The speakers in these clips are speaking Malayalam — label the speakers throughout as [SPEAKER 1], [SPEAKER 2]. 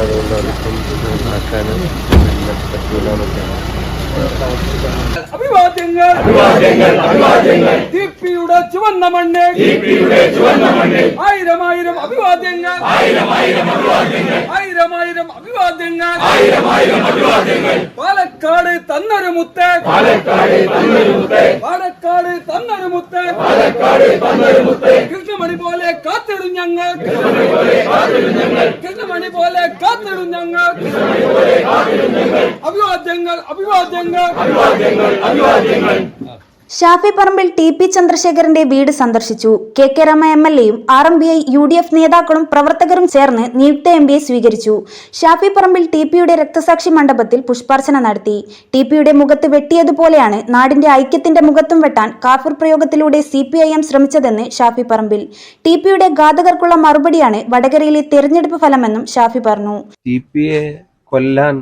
[SPEAKER 1] അതുകൊണ്ട് അതിപ്പം ആക്കാനും പറ്റൂല എന്നൊക്കെയാണ്
[SPEAKER 2] അഭിവാദ്യങ്ങൾ ദീപ്തിയുടെ ചുവന്ന മണ്ണ്. ആയിരം ആയിരം അഭിവാദ്യങ്ങൾ. ആയിരം ആയിരം അഭിവാദ്യങ്ങൾ. പാലക്കാട് തന്നൊരു മുത്ത്. പാലക്കാട് തന്നൊരു മുത്ത്. കൃഷ്ണമണി പോലെ കാത്തിടും ഞങ്ങൾ. കൃഷ്ണമണി പോലെ കാത്തിടും ഞങ്ങൾ. അഭിവാദ്യങ്ങൾ അഭിവാദ്യങ്ങൾ.
[SPEAKER 3] ഷാഫി പറമ്പിൽ ടി പി ചന്ദ്രശേഖരന്റെ വീട് സന്ദർശിച്ചു. K K Rema M L എയും R M B I U D F നേതാക്കളും പ്രവർത്തകരും ചേർന്ന് നിയുക്ത എം പിയെ സ്വീകരിച്ചു. ഷാഫി പറമ്പിൽ ടി പിയുടെ രക്തസാക്ഷി മണ്ഡപത്തിൽ പുഷ്പാർച്ചന നടത്തി. ടി പിയുടെ മുഖത്ത് വെട്ടിയതുപോലെയാണ് നാടിന്റെ ഐക്യത്തിന്റെ മുഖത്തും വെട്ടാൻ കാഫിർ പ്രയോഗത്തിലൂടെ സി പി ഐ എം ശ്രമിച്ചതെന്ന് ഷാഫി പറമ്പിൽ ടി പിയുടെ ഘാതകർക്കുള്ള മറുപടിയാണ് വടകരയിലെ തെരഞ്ഞെടുപ്പ് ഫലമെന്നും ഷാഫി പറഞ്ഞു.
[SPEAKER 1] കൊല്ലാൻ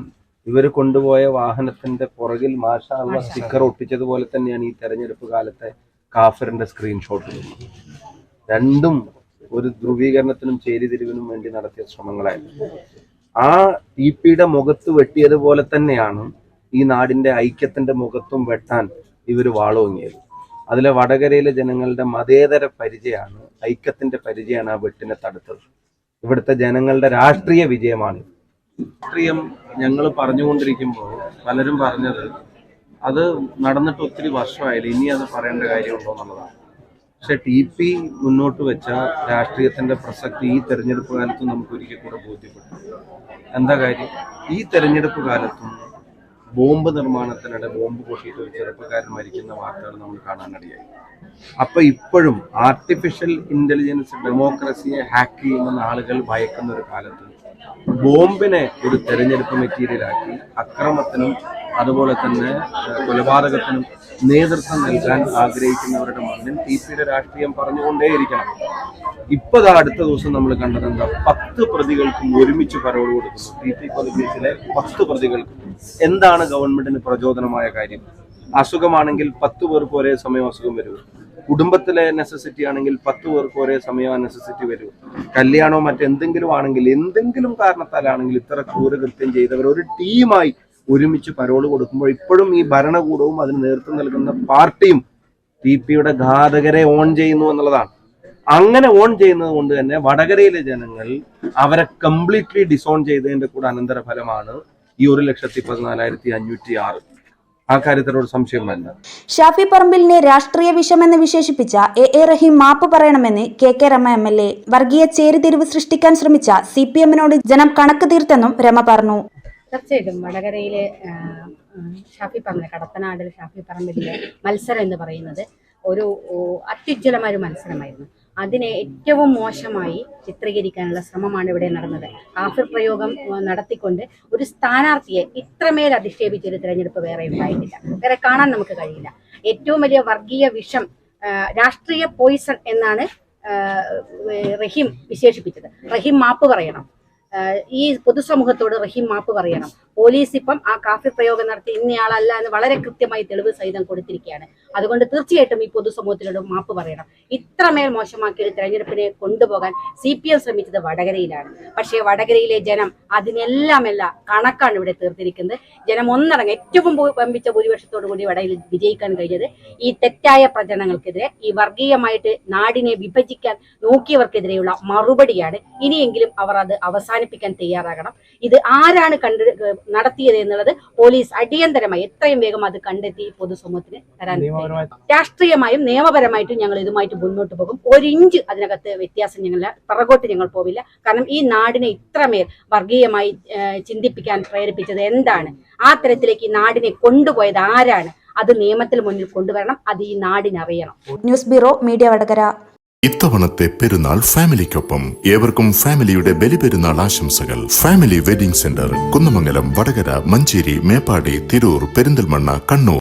[SPEAKER 1] ഇവർ കൊണ്ടുപോയ വാഹനത്തിന്റെ പുറകിൽ മാഷാള്ള സ്റ്റിക്കർ ഒട്ടിച്ചതുപോലെ തന്നെയാണ് ഈ തെരഞ്ഞെടുപ്പ് കാലത്തെ കാഫറിന്റെ സ്ക്രീൻഷോട്ട് രണ്ടും ഒരു ധ്രുവീകരണത്തിനും ചേരിതിരിവിനും വേണ്ടി നടത്തിയ ശ്രമങ്ങളായിരുന്നു ആ ടി പിയുടെ മുഖത്ത് വെട്ടിയതുപോലെ തന്നെയാണ് ഈ നാടിന്റെ ഐക്യത്തിന്റെ മുഖത്തും വെട്ടാൻ ഇവർ വാളോങ്ങിയത്. അതിലെ വടകരയിലെ ജനങ്ങളുടെ മതേതര പരിചയമാണ് ഐക്യത്തിന്റെ പരിചയമാണ് ആ വെട്ടിനെ തടുത്തത്. ഇവിടുത്തെ ജനങ്ങളുടെ രാഷ്ട്രീയ വിജയമാണ് രാഷ്ട്രീയം ഞങ്ങൾ പറഞ്ഞുകൊണ്ടിരിക്കുമ്പോൾ പലരും പറഞ്ഞത് അത് നടന്നിട്ട് ഒത്തിരി വർഷമായില്ല? ഇനി അത് പറയേണ്ട കാര്യമുണ്ടോ എന്നുള്ളതാണ്. പക്ഷെ ടി പി മുന്നോട്ട് വെച്ച രാഷ്ട്രീയത്തിന്റെ പ്രസക്തി ഈ തെരഞ്ഞെടുപ്പ് കാലത്തും നമുക്ക് ഒരിക്കൽ കൂടെ ബോധ്യപ്പെട്ടു. എന്താ കാര്യം? ഈ തെരഞ്ഞെടുപ്പ് കാലത്തും ബോംബ് നിർമ്മാണത്തിനിടെ ബോംബ് പൊട്ടിയിട്ട് ഒരു ചെറുപ്പക്കാരൻ മരിക്കുന്ന വാർത്തകൾ നമ്മൾ കാണാനിടയായി അപ്പൊ ഇപ്പോഴും ആർട്ടിഫിഷ്യൽ ഇന്റലിജൻസ് ഡെമോക്രസിയെ ഹാക്ക് ചെയ്യുന്ന ആളുകൾ ഭയക്കുന്ന ഒരു കാലത്ത് ബോംബിനെ ഒരു തെരഞ്ഞെടുപ്പ് മെറ്റീരിയലാക്കി അക്രമത്തിനും അതുപോലെ തന്നെ കൊലപാതകത്തിനും നേതൃത്വം നൽകാൻ ആഗ്രഹിക്കുന്നവരുടെ മണ്ണിൽ ടി പിയുടെ രാഷ്ട്രീയം പറഞ്ഞുകൊണ്ടേയിരിക്കണം. ഇപ്പൊ അടുത്ത ദിവസം നമ്മൾ കണ്ടത് എന്താ? പത്ത് പ്രതികൾക്കും ഒരുമിച്ച് പരോൾ കൊടുക്കുന്നു. ടി പി കൊലക്കേസിലെ പത്ത് പ്രതികൾക്കും. എന്താണ് ഗവൺമെന്റിന് പ്രചോദനമായ കാര്യം? അസുഖമാണെങ്കിൽ പത്ത് പേർക്ക് ഒരേ സമയം അസുഖം വരും. കുടുംബത്തിലെ നെസസിറ്റി ആണെങ്കിൽ പത്ത് പേർക്ക് ഒരേ സമയം ആ നെസസിറ്റി വരും. കല്യാണമോ മറ്റെന്തെങ്കിലും ആണെങ്കിൽ എന്തെങ്കിലും കാരണത്താലാണെങ്കിൽ ഇത്ര ക്രൂരകൃത്യം ചെയ്തവർ ഒരു ടീമായി ഒരുമിച്ച് പരോൾ കൊടുക്കുമ്പോൾ ഇപ്പോഴും ഈ ഭരണകൂടവും അതിന് നേതൃത്വം നൽകുന്ന പാർട്ടിയും ടി പിയുടെ ഘാതകരെ ഓൺ ചെയ്യുന്നു എന്നുള്ളതാണ്. അങ്ങനെ ഓൺ ചെയ്യുന്നത് കൊണ്ട് തന്നെ വടകരയിലെ ജനങ്ങൾ അവരെ കംപ്ലീറ്റ്ലി ഡിസോൺ ചെയ്തതിന്റെ കൂടെ അനന്തരഫലമാണ് ഈ ഒരു ലക്ഷത്തി പതിനാലായിരത്തി അഞ്ഞൂറ്റി ആറ്. ആ കാര്യത്തിലൊരു സംശയം വേണ്ട.
[SPEAKER 3] ഷാഫി പറമ്പിലിനെ രാഷ്ട്രീയ വിഷമെന്ന് വിശേഷിപ്പിച്ച എ എ റഹീം മാപ്പ് പറയണമെന്ന് K K Rema M L A വർഗീയ ചേരിതിരിവ് സൃഷ്ടിക്കാൻ ശ്രമിച്ച സി പി എമ്മിനോട് ജനം കണക്ക് തീർത്തെന്നും രമ പറഞ്ഞു.
[SPEAKER 4] തീർച്ചയായിട്ടും. വടകരയിലെ ഷാഫി പറമ്പിൽ കടത്തനാടിൽ ഷാഫി പറമ്പിലെ മത്സരം എന്ന് പറയുന്നത് ഒരു അത്യുജ്വലമായ ഒരു മത്സരമായിരുന്നു. അതിനെ ഏറ്റവും മോശമായി ചിത്രീകരിക്കാനുള്ള ശ്രമമാണ് ഇവിടെ നടന്നത്. കാഫിർ പ്രയോഗം നടത്തിക്കൊണ്ട് ഒരു സ്ഥാനാർത്ഥിയെ ഇത്രമേൽ അധിക്ഷേപിച്ച ഒരു തിരഞ്ഞെടുപ്പ് വേറെ ഉണ്ടായിട്ടില്ല. വേറെ കാണാൻ നമുക്ക് കഴിയില്ല. ഏറ്റവും വലിയ വർഗീയ വിഷം രാഷ്ട്രീയ പോയിസൺ എന്നാണ് റഹീം വിശേഷിപ്പിച്ചത്. റഹീം മാപ്പ് പറയണം. ഈ പൊതുസമൂഹത്തോട് റഹീം മാപ്പ് പറയണം. പോലീസ് ഇപ്പം ആ കാഫി പ്രയോഗം നടത്തി ഇന്നയാളല്ല എന്ന് വളരെ കൃത്യമായി തെളിവ് സഹിതം കൊടുത്തിരിക്കുകയാണ്. അതുകൊണ്ട് തീർച്ചയായിട്ടും ഈ പൊതുസമൂഹത്തിനോട് മാപ്പ് പറയണം. ഇത്രമേൽ മോശമാക്കിയ ഒരു തെരഞ്ഞെടുപ്പിനെ കൊണ്ടുപോകാൻ സി പി എം ശ്രമിച്ചത് വടകരയിലാണ്. പക്ഷേ വടകരയിലെ ജനം അതിനെല്ലാമല്ല കണക്കാണ് ഇവിടെ തീർത്തിരിക്കുന്നത്. ജനം ഒന്നടങ്ങ് ഏറ്റവും വമ്പിച്ച ഭൂരിപക്ഷത്തോടു കൂടി വടയിൽ വിജയിക്കാൻ കഴിഞ്ഞത് ഈ തെറ്റായ പ്രചരണങ്ങൾക്കെതിരെ ഈ വർഗീയമായിട്ട് നാടിനെ വിഭജിക്കാൻ നോക്കിയവർക്കെതിരെയുള്ള മറുപടിയാണ്. ഇനിയെങ്കിലും അവർ അത് അവസാനിപ്പിക്കാൻ തയ്യാറാകണം. ഇത് ആരാണ് കണ്ട് നടത്തിയത് എന്നുള്ളത് പോലീസ് അടിയന്തരമായി എത്രയും വേഗം അത് കണ്ടെത്തി പൊതുസമൂഹത്തിന് തരാൻ രാഷ്ട്രീയമായും നിയമപരമായിട്ടും ഞങ്ങൾ ഇതുമായിട്ട് മുന്നോട്ട് പോകും. ഒരു ഇഞ്ച് അതിനകത്ത് വ്യത്യാസം ഞങ്ങൾ പിറകോട്ട് ഞങ്ങൾ പോവില്ല. കാരണം ഈ നാടിനെ ഇത്രമേൽ വർഗീയമായി ചിന്തിപ്പിക്കാൻ പ്രേരിപ്പിച്ചത് എന്താണ്? ആ തരത്തിലേക്ക് ഈ നാടിനെ കൊണ്ടുപോയത് ആരാണ്? അത് നിയമത്തിൽ മുന്നിൽ കൊണ്ടുവരണം. അത് ഈ നാടിനറിയണം.
[SPEAKER 3] News bureau media Vadakara.
[SPEAKER 5] ഇത്തവണത്തെ പെരുന്നാൾ ഫാമിലിക്കൊപ്പം ഏവർക്കും ഫാമിലിയുടെ ബലിപെരുന്നാൾ ആശംസകൾ. Family wedding centre Kunnamangalam Vadakara Manjeri Meppadi Tirur Perinthalmanna Kannur.